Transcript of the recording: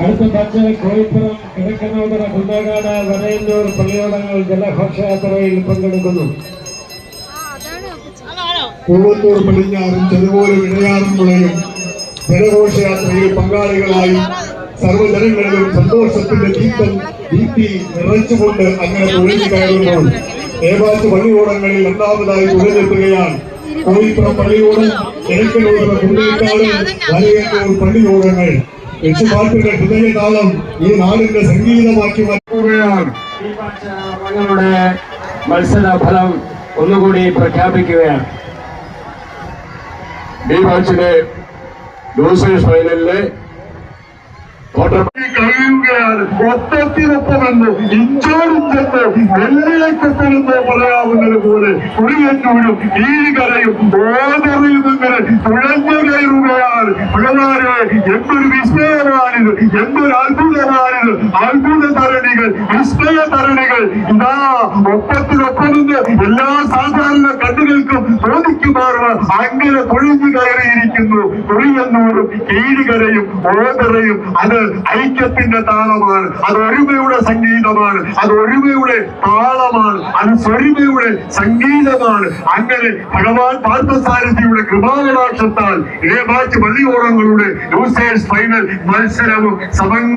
അടുത്ത ബാച്ച് കോഴിപ്പുറം കിഴക്കനോതറ കുന്നേകാട് വരയന്നൂർ പള്ളിയോടങ്ങൾ ജലഘോഷയാത്രയിൽ പങ്കെടുക്കുന്നു. പൂവത്തൂർ പടിഞ്ഞാറും ചെറുപോലെ ഇടയാറും മുളയും ജനഘോഷയാത്രയിൽ പങ്കാളികളായി സർവജനങ്ങളിലും സന്തോഷത്തിന്റെ ദീപം ദീപ്തി നിറച്ചുകൊണ്ട് അങ്ങനെ തുഴഞ്ഞു കയറുമ്പോൾ ഏവാറ്റ് പള്ളിയോടങ്ങളിൽ രണ്ടാമതായി തുഴഞ്ഞെത്തുകയാണ് കോഴിപ്പുറം പള്ളിയോടം കിഴക്കനോടുള്ള കുന്നേക്കാട് വരയന്നൂർ പള്ളിയോടങ്ങൾ. വെച്ചുപാട്ടുകൾ ഹൃദയകാലം ഈ നാടിന്റെ സംഗീതമാക്കി മാറ്റുകയാണ് ഞങ്ങളുടെ മത്സര ഫലം ഒന്നുകൂടി പ്രഖ്യാപിക്കുകയാണ്. ഈ മാച്ചിലെ ലൂസേഴ്സ് ഫൈനലിലെ ക്വാർട്ടർ കഴിയുകയാണ് ഒത്തത്തിനൊപ്പമെന്ന് ഇഞ്ചോടിഞ്ചെന്ന് വെള്ളിലേക്കെത്തണമെന്ന് പറയാവുന്നത് പോലെ കുടിയേറ്റൂരും കരയും ഓതറിയും ഇങ്ങനെ തുഴഞ്ഞു കയറുകയാണ്. പിള്ളേരെ എന്തൊരു വിസ്മയമാണിത് എന്തൊരു അത്ഭുതമാണിത് അത്ഭുത തരണികൾ വിസ്മയ തരണികൾ ഇതാ ഒപ്പത്തിനൊപ്പമെന്ന് എല്ലാ അങ്ങനെ തുഴഞ്ഞു കയറിയിരിക്കുന്നു. തുളിയന്നൂരും കീഴികരയും ഓതറയും അത് ഐക്യത്തിന്റെ താളമാണ്. അത് ഒരുമയുടെ സംഗീതമാണ്. അത് ഒരുമയുടെ താളമാണ്. അത് സ്വരുമയുടെ സംഗീതമാണ്. അങ്ങനെ ഭഗവാൻ പാർത്ഥസാരഥിയുടെ കൃപാകടാക്ഷത്താൽ ഏ മാച്ച് പള്ളിയോളങ്ങളുടെ ലൂസേഴ്സ് ഫൈനൽ മത്സരവും സമ